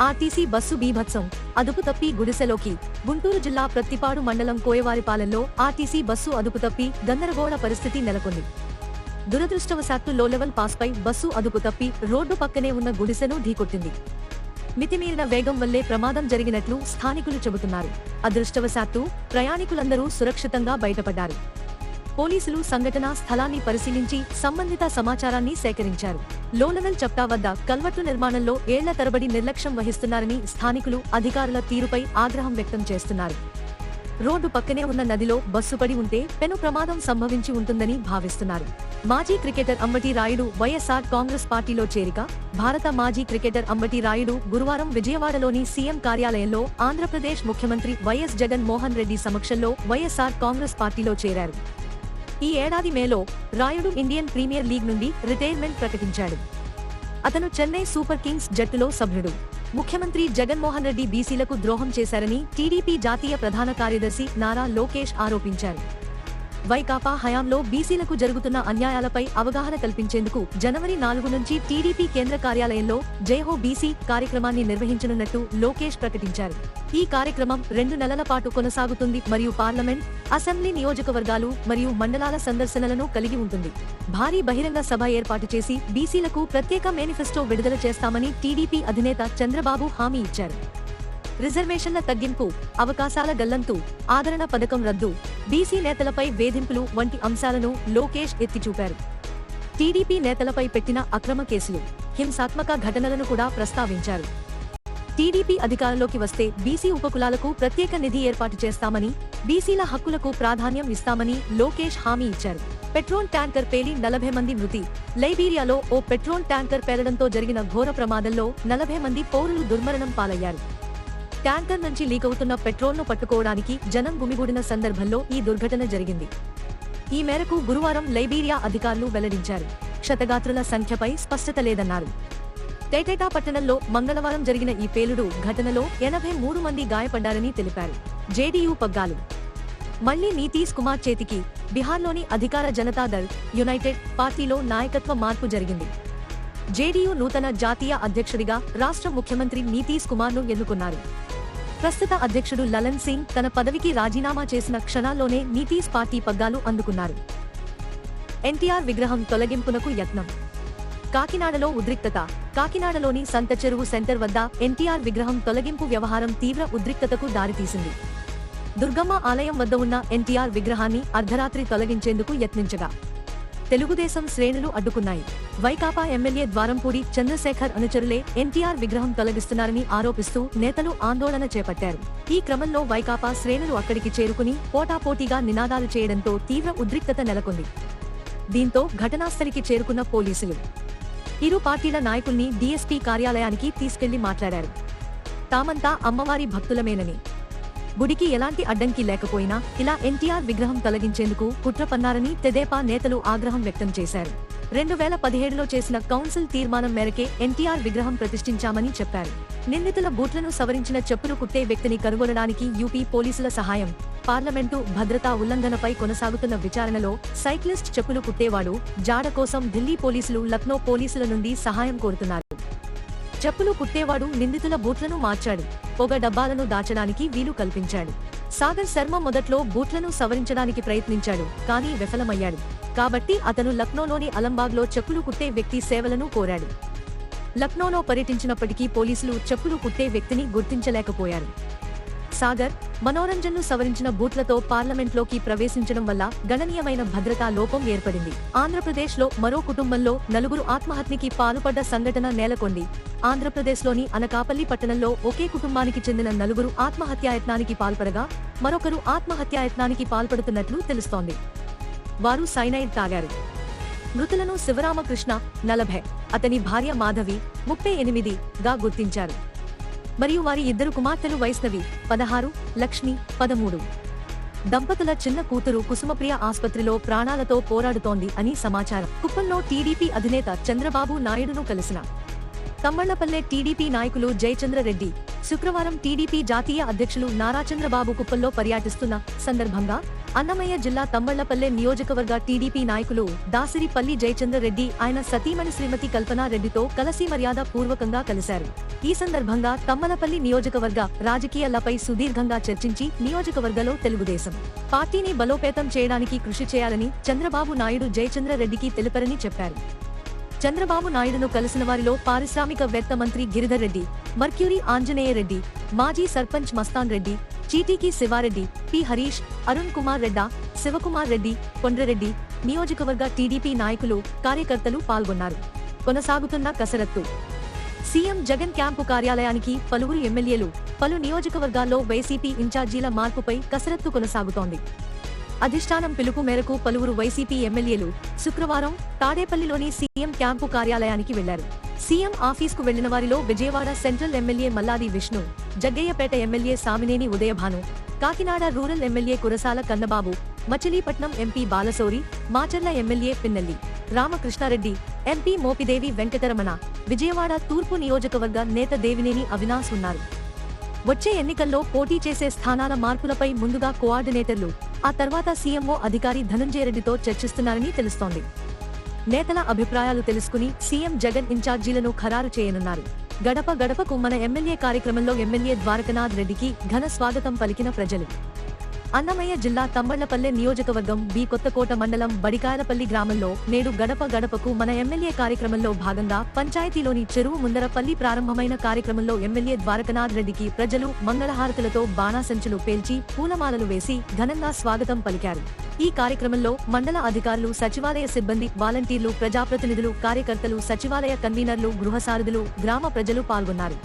RTC bus బీభత్సం. అదుపు తప్పి గుడిసెలోకి. గుంటూరు జిల్లా ప్రత్తిపాడు మండలం కోయవారిపాలెంలో ఆర్టీసీ బస్సు అదుపు తప్పి గందరగోళ పరిస్థితి నెలకొంది. దురదృష్టవశాత్తు లో లెవెల్ పాస్పై బస్సు అదుపు తప్పి రోడ్డు పక్కనే ఉన్న గుడిసెను ఢీకొట్టింది. మితిమీరిన వేగం వల్లే ప్రమాదం జరిగినట్లు స్థానికులు చెబుతున్నారు. అదృష్టవశాత్తు ప్రయాణికులందరూ సురక్షితంగా బయటపడ్డారు. పోలీసులు సంఘటనా స్థలాన్ని పరిశీలించి సంబంధిత సమాచారాన్ని సేకరించారు. లోలెవెల్ చప్టా వద్ద కల్వర్టు నిర్మాణంలో ఏళ్ళ తరబడి నిర్లక్ష్యం వహిస్తున్నారని స్థానికులు అధికారుల తీరుపై ఆగ్రహం వ్యక్తం చేస్తున్నారు. రోడ్డు పక్కనే ఉన్న నదిలో బస్సు పడి ఉంటే పెను ప్రమాదం సంభవించి ఉంటుందని భావిస్తున్నారు. మాజీ cricketer Ambati Rayudu YSR Congress పార్టీలో చేరిక భారత మాజీ క్రికెటర్ అంబటి రాయుడు గురువారం విజయవాడలోని సీఎం కార్యాలయంలో ఆంధ్రప్రదేశ్ ముఖ్యమంత్రి వైఎస్ జగన్ మోహన్ రెడ్డి సమక్షంలో వైఎస్ఆర్ కాంగ్రెస్ పార్టీలో చేరారు. ఈ ఏడాది మేలో రాయుడు ఇండియన్ ప్రీమియర్ లీగ్ నుండి రిటైర్మెంట్ ప్రకటించాడు. అతను చెన్నై సూపర్ కింగ్స్ జట్టులో సభ్యుడు. ముఖ్యమంత్రి జగన్మోహన్ రెడ్డి బీసీలకు ద్రోహం చేశారని టీడీపీ జాతీయ ప్రధాన కార్యదర్శి నారా లోకేష్ ఆరోపించారు. వైకాపా హయాంలో బీసీలకు జరుగుతున్న అన్యాయాలపై అవగాహన కల్పించేందుకు జనవరి నాలుగు నుంచి టీడీపీ కేంద్ర కార్యాలయంలో జైహో బీసీ కార్యక్రమాన్ని నిర్వహించనున్నట్టు లోకేష్ ప్రకటించారు. ఈ కార్యక్రమం రెండు నెలల పాటు కొనసాగుతుంది మరియు పార్లమెంట్ అసెంబ్లీ నియోజకవర్గాలు మరియు మండలాల సందర్శనలను కలిగి ఉంటుంది. భారీ బహిరంగ సభ ఏర్పాటు చేసి బీసీలకు ప్రత్యేక మేనిఫెస్టో విడుదల చేస్తామని టీడీపీ అధినేత చంద్రబాబు హామీ ఇచ్చారు. రిజర్వేషన్ల తగ్గింపు అవకాశాల గల్లంతు ఆదరణ పథకం రద్దు బీసీ నేతలపై వేధింపులు వంటి అంశాలను లోకేష్ ఎత్తిచూపారు. టీడీపీ నేతలపై పెట్టిన అక్రమ కేసులు హింసాత్మక ఘటనలను కూడా ప్రస్తావించారు. టీడీపీ అధికారంలోకి వస్తే బీసీ ఉపకులాలకు ప్రత్యేక నిధి ఏర్పాటు చేస్తామని బీసీల హక్కులకు ప్రాధాన్యం ఇస్తామని లోకేష్ హామీ ఇచ్చారు. పెట్రోల్ ట్యాంకర్ పేలి నలభై మంది మృతి లైబీరియాలో ఓ పెట్రోల్ ట్యాంకర్ పేలడంతో జరిగిన ఘోర ప్రమాదంలో నలభై మంది పౌరులు దుర్మరణం పాలయ్యారు. ట్యాంకర్ నుంచి లీకవుతున్న పెట్రోల్ను పట్టుకోవడానికి జనం గుమిగూడిన సందర్భంలో ఈ దుర్ఘటన జరిగింది. ఈ మేరకు గురువారం లైబీరియా అధికారులు వెల్లడించారు. క్షతగాత్రుల సంఖ్యపై స్పష్టత లేదన్నారు. టేటేటా పట్టణంలో మంగళవారం జరిగిన ఈ పేలుడు ఘటనలో ఎనభై మూడు మంది గాయపడ్డారని తెలిపారు. జేడీయూ పగ్గాలు. మళ్ళీ నీతీష్ కుమార్ చేతికి బీహార్లోని అధికార జనతాదళ్ యునైటెడ్ పార్టీలో నాయకత్వ మార్పు జరిగింది. జేడీయూ నూతన జాతీయ అధ్యక్షుడిగా రాష్ట్ర ముఖ్యమంత్రి నీతీష్ కుమార్ను ఎన్నుకున్నారు. ప్రస్తుత అధ్యక్షుడు లలన్ సింగ్ తన పదవికి రాజీనామా చేసిన క్షణాల్లోనే నీతీష్ పార్టీ పగ్గాలు అందుకున్నారు. ఎన్టీఆర్ విగ్రహం తొలగింపునకు యత్నం. కాకినాడలో ఉద్రిక్తత. కాకినాడలోని సంత చెరువు సెంటర్ వద్ద ఎన్టీఆర్ విగ్రహం తొలగింపు వ్యవహారం తీవ్ర ఉద్రిక్తతకు దారితీసింది. దుర్గమ్మ ఆలయం వద్ద ఉన్న ఎన్టీఆర్ విగ్రహాన్ని అర్ధరాత్రి తొలగించేందుకు యత్నించగా తెలుగుదేశం శ్రేణులు అడ్డుకున్నాయి. వైకాపా ఎమ్మెల్యే ద్వారంపూడి చంద్రశేఖర్ అనుచరులే ఎన్టీఆర్ విగ్రహం తొలగిస్తున్నారని ఆరోపిస్తూ నేతలు ఆందోళన చేపట్టారు. ఈ క్రమంలో వైకాపా శ్రేణులు అక్కడికి చేరుకుని పోటాపోటీగా నినాదాలు చేయడంతో తీవ్ర ఉద్రిక్తత నెలకొంది. దీంతో ఘటనాస్థలికి చేరుకున్న పోలీసులు. ఇరు పార్టీల నాయకుల్ని డీఎస్పీ కార్యాలయానికి తీసుకెళ్ళి మాట్లాడారు. తామంతా అమ్మవారి భక్తులమేనని గుడికి ఎలాంటి అడ్డంకి లేకపోయినా ఇలా ఎన్టీఆర్ విగ్రహం తొలగించేందుకు కుట్ర పన్నారని తెదేపా నేతలు ఆగ్రహం వ్యక్తం చేశారు. రెండు వేల పదిహేడులో చేసిన కౌన్సిల్ తీర్మానం మేరకే ఎన్టీఆర్ విగ్రహం ప్రతిష్ఠించామని చెప్పారు. నిందితుల బూట్లను సవరించిన చెప్పులు కుట్టే వ్యక్తిని కనుగొనడానికి యూపీ పోలీసుల సహాయం పార్లమెంటు భద్రతా ఉల్లంఘనపై కొనసాగుతున్న విచారణలో సైక్లిస్ట్ చెప్పులు కుట్టేవాడు జాడ కోసం ఢిల్లీ పోలీసులు లక్నో పోలీసుల నుండి సహాయం కోరుతున్నారు. చెప్పులు కుట్టేవాడు నిందితుల బూట్లను మార్చాడు. పొగ డబ్బాలను దాచడానికి వీలు కల్పించాడు. సాగర్ శర్మ మొదట్లో బూట్లను సవరించడానికి ప్రయత్నించాడు కానీ విఫలమయ్యాడు. కాబట్టి అతను లక్నోలోని అలంబాగ్లో చెప్పులు కుట్టే వ్యక్తి సేవలను కోరాడు. లక్నోలో పర్యటించినప్పటికీ పోలీసులు చెప్పులు కుట్టే వ్యక్తిని గుర్తించలేకపోయారు. సాగర్ మనోరంజన్ను సవరించిన బూట్లతో పార్లమెంట్లోకి ప్రవేశించడం వల్ల గణనీయమైన భద్రతా లోపం ఏర్పడింది. ఆంధ్రప్రదేశ్లో మరో కుటుంబంలో నలుగురు ఆత్మహత్యకి పాల్పడ్డ సంఘటన నేలకొంది. ఆంధ్రప్రదేశ్లోని అనకాపల్లి పట్టణంలో ఒకే కుటుంబానికి చెందిన నలుగురు ఆత్మహత్యాయత్నానికి పాల్పడగా మరొకరు ఆత్మహత్యాయత్నానికి పాల్పడుతున్నట్లు తెలుస్తోంది. వారు సైనైడ్ తాగారు. మృతులను శివరామకృష్ణ నలభై అతని భార్య మాధవి ముప్పై ఎనిమిది గా గుర్తించారు. మరియు వారి ఇద్దరు కుమార్తెలు వైష్ణవి పదహారు లక్ష్మి పదమూడు. దంపతుల చిన్న కూతురు కుసుమప్రియ ఆసుపత్రిలో ప్రాణాలతో పోరాడుతోంది అని సమాచారం. కుప్పంలో టీడీపీ అధినేత చంద్రబాబు నాయుడును కలిసిన తమ్మళ్ళపల్లె టీడీపీ నాయకులు జయచంద్రరెడ్డి శుక్రవారం టీడీపీ జాతీయ అధ్యక్షులు నారా చంద్రబాబు కుప్పంలో పర్యటిస్తున్న సందర్భంగా అన్నమయ్య జిల్లా తమ్మళ్ళపల్లె నియోజకవర్గ టీడీపీ నాయకులు దాసిరిపల్లి జయచంద్ర రెడ్డి ఆయన సతీమణి శ్రీమతి కల్పనా రెడ్డితో కలసి మర్యాద పూర్వకంగా కలిశారు. ఈ సందర్భంగా తమ్మలపల్లి నియోజకవర్గ రాజకీయాలపై సుదీర్ఘంగా చర్చించి నియోజకవర్గంలో తెలుగుదేశం పార్టీని బలోపేతం చేయడానికి కృషి చేయాలని చంద్రబాబు నాయుడు జయచంద్ర రెడ్డికి తెలిపారని చెప్పారు. చంద్రబాబు నాయుడును కలిసిన వారిలో పారిశ్రామికవేత్త మంత్రి గిరిధర్ రెడ్డి మర్క్యూరీ ఆంజనేయ రెడ్డి మాజీ సర్పంచ్ మస్తాన్ రెడ్డి చీటీకి శివారెడ్డి పి. హరీష్ అరుణ్ కుమార్ రెడ్డా శివకుమార్ రెడ్డి కొండ్రెడ్డి నియోజకవర్గ టీడీపీ నాయకులు కార్యకర్తలు పాల్గొన్నారు. కొనసాగుతున్న కసరత్తు. సీఎం జగన్ క్యాంపు కార్యాలయానికి పలువురు ఎమ్మెల్యేలు పలు నియోజకవర్గాల్లో వైసీపీ ఇన్ఛార్జీల మార్పుపై కసరత్తు కొనసాగుతోంది. అధిష్టానం పిలుపు మేరకు పలువురు వైసీపీ ఎమ్మెల్యేలు శుక్రవారం తాడేపల్లిలోని సీఎం క్యాంపు కార్యాలయానికి వెళ్ళారు. సీఎం ఆఫీస్కు వెళ్ళిన వారిలో Vijayawada central MLA Malladi Vishnu Jaggayyapeta MLA Samineni Udayabhanu Kakinada rural MLA Kurasala Kannababu Machilipatnam MP Balashowry Macherla MLA Pinnelli Ramakrishna Reddy MP Mopidevi Venkataramana Vijayawada తూర్పు నియోజకవర్గ నేత దేవినేని అవినాశ్ ఉన్నారు. వచ్చే ఎన్నికల్లో పోటీ చేసే స్థానాల మార్పులపై ముందుగా కోఆర్డినేటర్లు ఆ తర్వాత సీఎంఓ అధికారి ధనంజయ రెడ్డితో చర్చిస్తున్నారని తెలుస్తోంది. నేతల అభిప్రాయాలు తెలుసుకుని సీఎం జగన్ ఇన్ఛార్జీలను ఖరారు చేయనున్నారు. గడప గడపకు మన ఎమ్మెల్యే కార్యక్రమంలో ఎమ్మెల్యే ద్వారకనాథ్ రెడ్డికి ఘన స్వాగతం పలికిన ప్రజలు. అన్నమయ్య జిల్లా తంబళ్ళపల్లె నియోజకవర్గం బి కొత్తకోట మండలం బడికాయలపల్లి గ్రామంలో నేడు గడప గడపకు మన ఎమ్మెల్యే కార్యక్రమంలో భాగంగా పంచాయతీలోని చెరువు ముందరపల్లి ప్రారంభమైన కార్యక్రమంలో ఎమ్మెల్యే ద్వారకనాథ్ రెడ్డికి ప్రజలు మంగళహారతులతో బాణాసంచులు పేల్చి పూలమాలలు వేసి ఘనంగా స్వాగతం పలికారు. ఈ కార్యక్రమంలో మండల అధికారులు సచివాలయ సిబ్బంది వాలంటీర్లు ప్రజాప్రతినిధులు కార్యకర్తలు సచివాలయ కన్వీనర్లు గృహసారథులు గ్రామ ప్రజలు పాల్గొన్నారు.